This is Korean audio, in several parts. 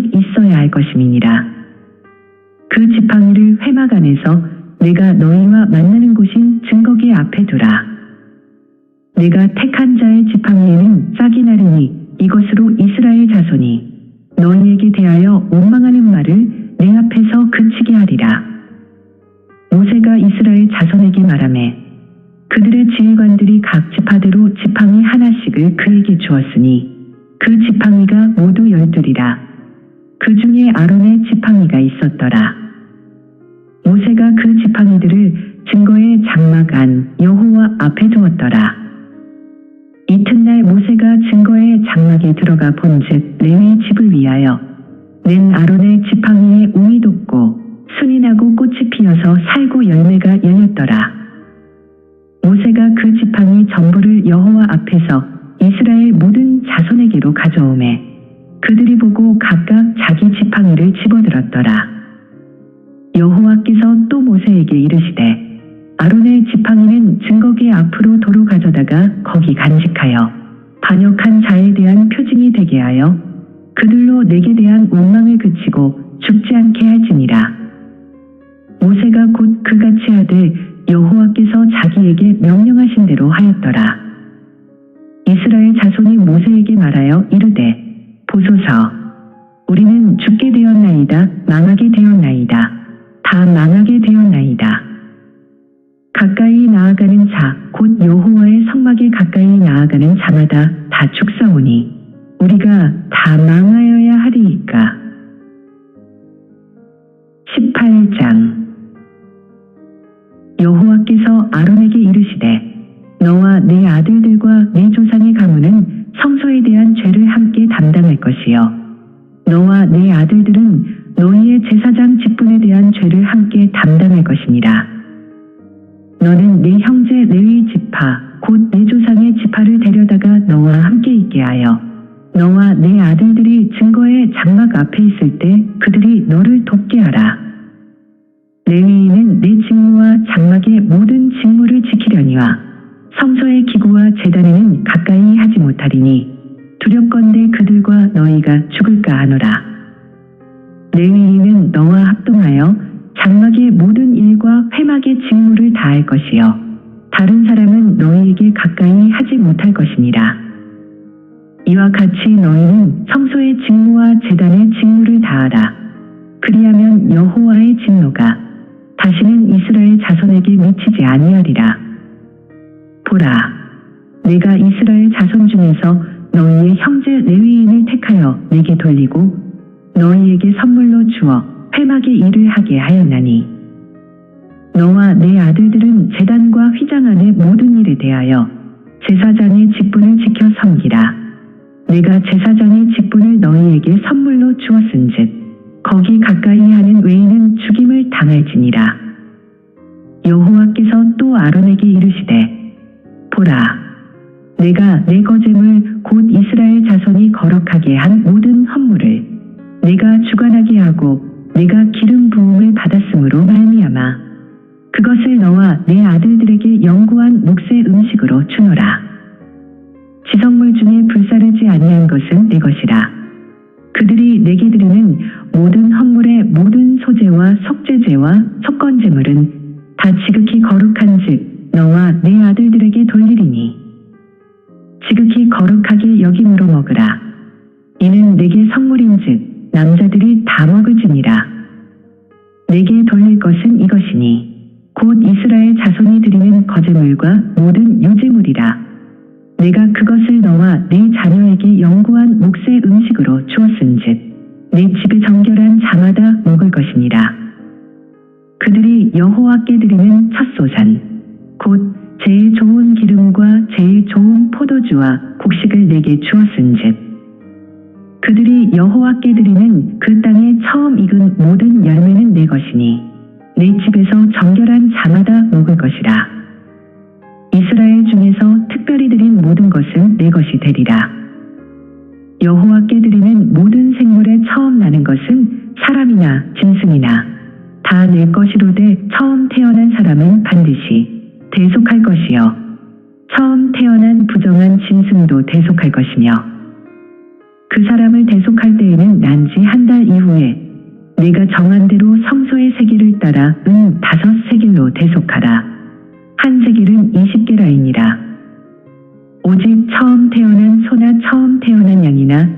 하나씩 있어야 할 것임이니라. 그 지팡이를 회막 안에서 내가 너희와 만나는 곳인 증거기 앞에 두라. 내가 택한 자의 지팡이에는 싹이 나르니 이것으로 이스라엘 자손이 너희에게 대하여 원망하는 말을 내 앞에서 그치게 하리라. 모세가 이스라엘 자손에게 말하매 그들의 지휘관들이 각 지파대로 지팡이 하나씩을 그에게 주었으니 그 지팡이가 모두 열둘이라. 그 중에 아론의 지팡이가 있었더라. 모세가 그 지팡이들을 증거의 장막 안 여호와 앞에 두었더라. 이튿날 모세가 증거의 장막에 들어가 본즉 레위 집을 위하여 낸 아론의 지팡이에 웅이 돋고 순이 나고 꽃이 피어서 살구 열매가 열렸더라. 모세가 그 지팡이 지팡이를 집어들었더라. 18장. 여호와께서 아론에게 이르시되 너와 네 아들들과 네 조상의 가문은 성소에 대한 죄를 함께 담당할 것이요. 너와 네 아들들은 너희의 제사장 직분에 대한 죄를 함께 담당할 것이니라. 너는 네 형제 레위 지파 곧 네 조상의 지파를 데려다가 너와 함께 있게 하여 너와 네 아들들이 증거의 장막 앞에 있을 때 그들이 너를 돕게 하라. 장막의 모든 직무를 지키려니와 성소의 기구와 재단에는 가까이 하지 못하리니 두렵건대 그들과 너희가 죽을까 하노라. 레위인은 너와 합동하여 장막의 모든 일과 회막의 직무를 다할 것이요 다른 사람은 너희에게 가까이 하지 못할 것이니라. 이와 같이 너희는 성소의 직무와 재단의 직무를 다하라. 그리하면 여호와의 진노가 다시는 이스라엘 자손에게 미치지 아니하리라. 보라, 내가 이스라엘 자손 중에서 너희의 형제 레위인을 택하여 내게 돌리고 너희에게 선물로 주어 회막의 일을 하게 하였나니 너와 내 아들들은 재단과 휘장 안의 모든 일에 대하여 제사장의 직분을 지켜 섬기라. 내가 제사장의 직분을 너희에게 선물로 주었은즉 거기 가까이 하는 외인은 죽임을 당할지니라. 여호와께서 또 아론에게 이르시되 보라 내가 내 거제물 곧 이스라엘 자손이 거룩하게 한 모든 헌물을 내가 주관하게 하고 내가 기름 부음을 받았으므로 말미암아 그것을 너와 내 아들들에게 영구한 몫의 음식으로 주노라. 지성물 중에 불사르지 아니한 것은 내 것이라. 그들이 내게 드리는 모든 헌물의 모든 소재와 속죄제와 속건제물은 다 지극히 거룩한 즉 너와 내 아들들에게 돌리리니 지극히 거룩하게 여김으로 먹으라. 이는 내게 성물인즉 남자들이 다 먹을지니라. 내게 돌릴 것은 이것이니 곧 이스라엘 자손이 드리는 거제물과 모든 유제물이라. 내가 그것을 너와 네 자녀에게 영구한 몫의 음식으로 주었은즉 내 집에 정결한 자마다 먹을 것이니라. 그들이 여호와께 드리는 첫 소산 곧 제일 좋은 기름과 제일 좋은 포도주와 곡식을 내게 주었은즉 그들이 여호와께 드리는 그 땅에 처음 익은 모든 열매는 내 것이니 내 집에서 정결한 자마다 먹을 것이라 이스라엘 중에서 특별히 드린 모든 것은 내 것이 되리라 여호와께 드리는 모든 처음 나는 것은 사람이나 짐승이나 다 내 것이로되 처음 태어난 사람은 반드시 대속할 것이요 처음 태어난 부정한 짐승도 대속할 것이며 그 사람을 대속할 때에는 난지 한 달 이후에 내가 정한 대로 성소의 세기를 따라 은 다섯 세길로 대속하라. 한 세길은 이십 개라이니라. 오직 처음 태어난 소나 처음 태어난 양이나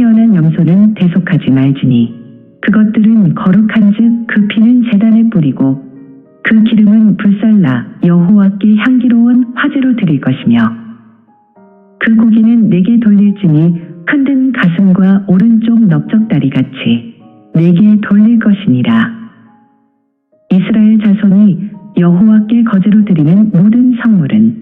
태어난 염소는 대속하지 말지니 그것들은 거룩한즉 그 피는 제단에 뿌리고 그 기름은 불살라 여호와께 향기로운 화제로 드릴 것이며 그 고기는 내게 돌릴지니 흔든 가슴과 오른쪽 넓적다리 같이 내게 돌릴 것이니라. 이스라엘 자손이 여호와께 거제로 드리는 모든 성물은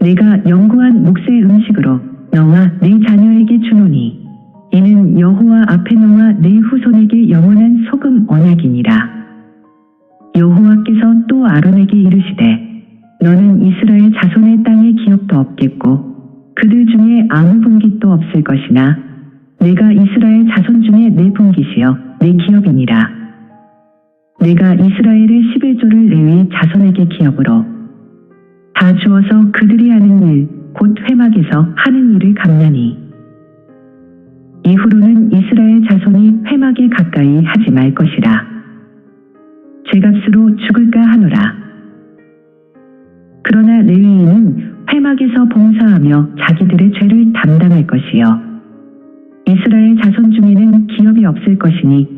내가 영구한 묵새 음식으로 너와 네 자녀에게 주노니 이는 여호와 앞에 너와 네 후손에게 영원한 소금 언약이니라. 여호와께서 또 아론에게 이르시되 너는 이스라엘 자손의 땅에 기업도 없겠고 그들 중에 아무 분깃도 없을 것이나 내가 이스라엘 자손 중에 내 분깃이여 내 기업이니라. 내가 이스라엘의 11조를 레위 자손에게 기업으로 다 주어서 그들이 하는 일, 곧 회막에서 하는 일을 감나니. 이후로는 이스라엘 자손이 회막에 가까이 하지 말 것이라. 죄값으로 죽을까 하노라. 그러나 레위인은 회막에서 봉사하며 자기들의 죄를 담당할 것이요. 이스라엘 자손 중에는 기업이 없을 것이니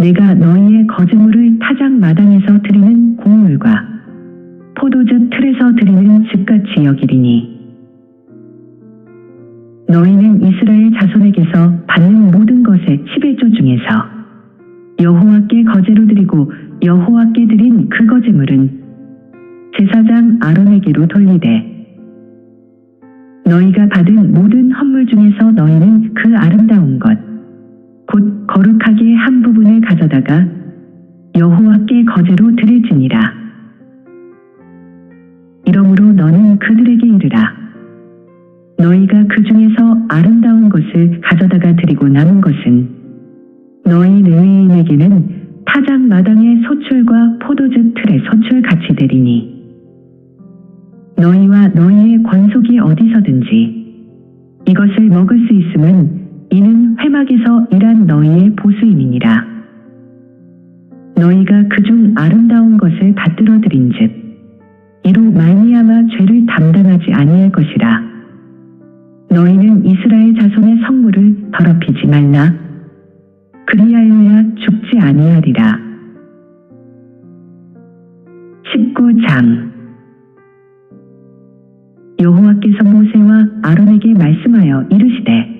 내가 너희의 거제물을 타작 마당에서 드리는 곡물과 포도즙 틀에서 드리는 즙같이 여기리니. 너희는 이스라엘 자손에게서 받는 모든 것의 11조 중에서 여호와께 거제로 드리고 여호와께 드린 그 거제물은 제사장 아론에게로 돌리되 너희가 받은 모든 헌물 중에서 너희는 그 아름다운 것, 곧 거룩하게 한 부분을 가져다가 여호와께 거제로 드릴지니라. 이러므로 너는 그들에게 이르라. 너희가 그 중에서 아름다운 것을 가져다가 드리고 남은 것은 너희 레위인에게는 타작 마당의 소출과 포도즙 틀의 소출 같이 되리니 너희와 너희의 권속이 어디서든지 이것을 먹을 수 있음은 이는 회막에서 일한 너희의 보수임이니라. 너희가 그중 아름다운 것을 받들어 드린즉 이로 말미암아 죄를 담당하지 아니할 것이라. 너희는 이스라엘 자손의 성물을 더럽히지 말라. 그리하여야 죽지 아니하리라. 19장. 여호와께서 모세와 아론에게 말씀하여 이르시되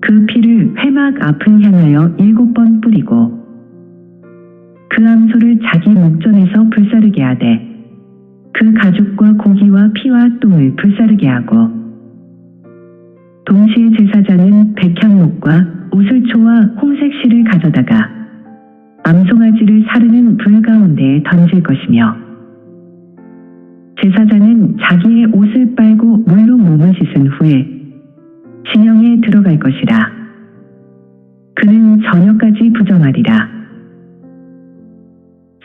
그 피를 회막 앞을 향하여 일곱 번 뿌리고 그 암소를 자기 목전에서 불사르게 하되 그 가죽과 고기와 피와 똥을 불사르게 하고 동시에 제사장은 백향목과 우슬초와 홍색 실을 가져다가 암송아지를 사르는 불 가운데에 던질 것이며 제사장은 자기의 옷을 빨고 물로 몸을 씻은 후에 들어갈 것이라. 그는 저녁까지 부정하리라.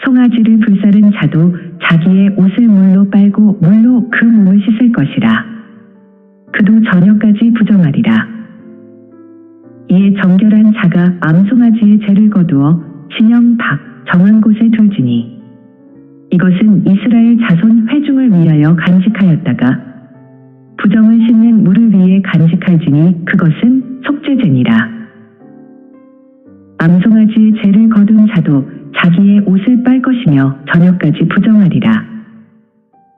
송아지를 불사른 자도 자기의 옷을 물로 빨고 물로 그 몸을 씻을 것이라. 그도 저녁까지 부정하리라. 이에 정결한 자가 암송아지의 죄를 거두어 진영 밖 정한 곳에 둘지니 이것은 이스라엘 자손 회중을 위하여 간직하였다가 부정을 씻는 물을 위해 간직할지니 그것은 속죄죄니라. 암송아지의 죄를 거둔 자도 자기의 옷을 빨 것이며 저녁까지 부정하리라.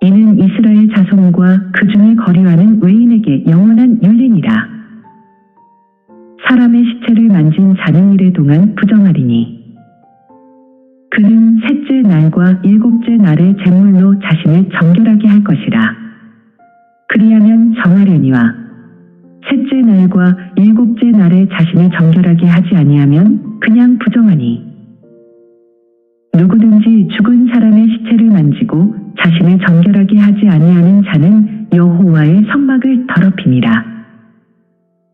이는 이스라엘 자손과 그 중에 거류하는 외인에게 영원한 율례니라. 사람의 시체를 만진 자는 일의 동안 부정하리니 그는 셋째 날과 일곱째 날의 제물로 자신을 정결하게 할 것이라. 그리하면 정하려니와 일곱째 날에 자신을 정결하게 하지 아니하면 그냥 부정하니 누구든지 죽은 사람의 시체를 만지고 자신을 정결하게 하지 아니하는 자는 여호와의 성막을 더럽히니라.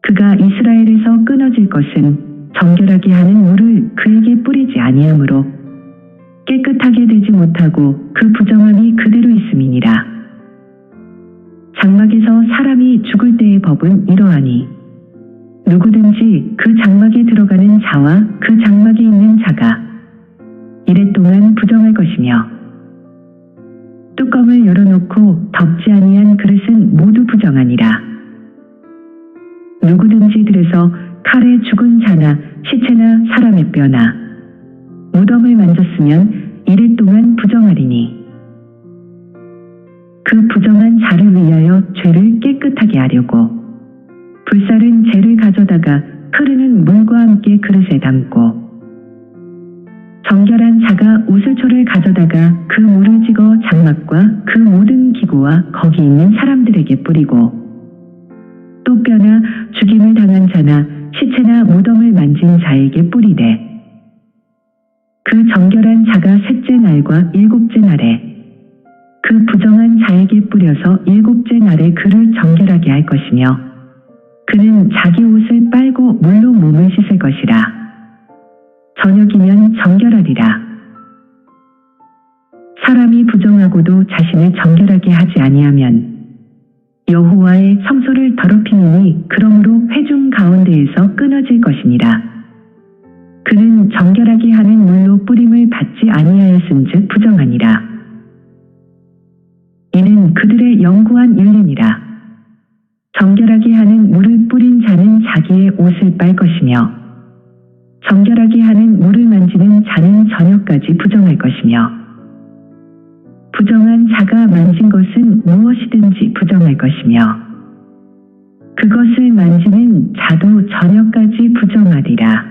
그가 이스라엘에서 끊어질 것은 정결하게 하는 물을 그에게 뿌리지 아니하므로 깨끗하게 되지 못하고 그 부정함이 그대로 있음이니라. 장막에서 사람이 죽을 때의 법은 이러하니 누구든지 그 장막에 들어가는 자와 그 장막에 있는 자가 이랫동안 부정할 것이며 뚜껑을 열어놓고 덮지 아니한 그릇은 모두 부정하니라. 누구든지 들에서 칼에 죽은 자나 시체나 사람의 뼈나 무덤을 만졌으면 이랫동안 부정하리니 그 부정한 자를 위하여 죄를 깨끗하게 하려 함께 그릇에 담고 정결한 자가 우슬초를 가져다가 그 물을 찍어 장막과 그 모든 기구와 거기 있는 사람들에게 뿌리고 또 뼈나 죽임을 당한 자나 시체나 무덤을 만진 자에게 뿌리되 그 정결한 자가 셋째 날과 일곱째 날에 그 부정한 자에게 뿌려서 일곱째 날에 그를 정결하게 할 것이며 그는 자기 옷을 저녁이면 정결하리라. 사람이 부정하고도 자신을 정결하게 하지 아니하면 여호와의 성소를 더럽히니 그러므로 회중 가운데에서 끊어질 것이니라. 그는 정결하게 하는 물로 뿌림을 받지 아니하였은즉 부정하니라. 이는 그들의 영구한 윤례니라. 정결하게 하는 물을 뿌린 자는 자기의 옷을 빨 것이며 정결하게 하는 물을 만지는 자는 저녁까지 부정할 것이며 부정한 자가 만진 것은 무엇이든지 부정할 것이며 그것을 만지는 자도 저녁까지 부정하리라.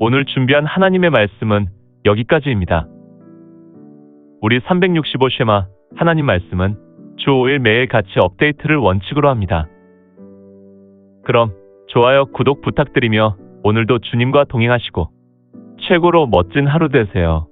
오늘 준비한 하나님의 말씀은 여기까지입니다. 우리 365 쉐마 하나님 말씀은 주 5일 매일 같이 업데이트를 원칙으로 합니다. 그럼 좋아요, 구독 부탁드리며 오늘도 주님과 동행하시고 최고로 멋진 하루 되세요.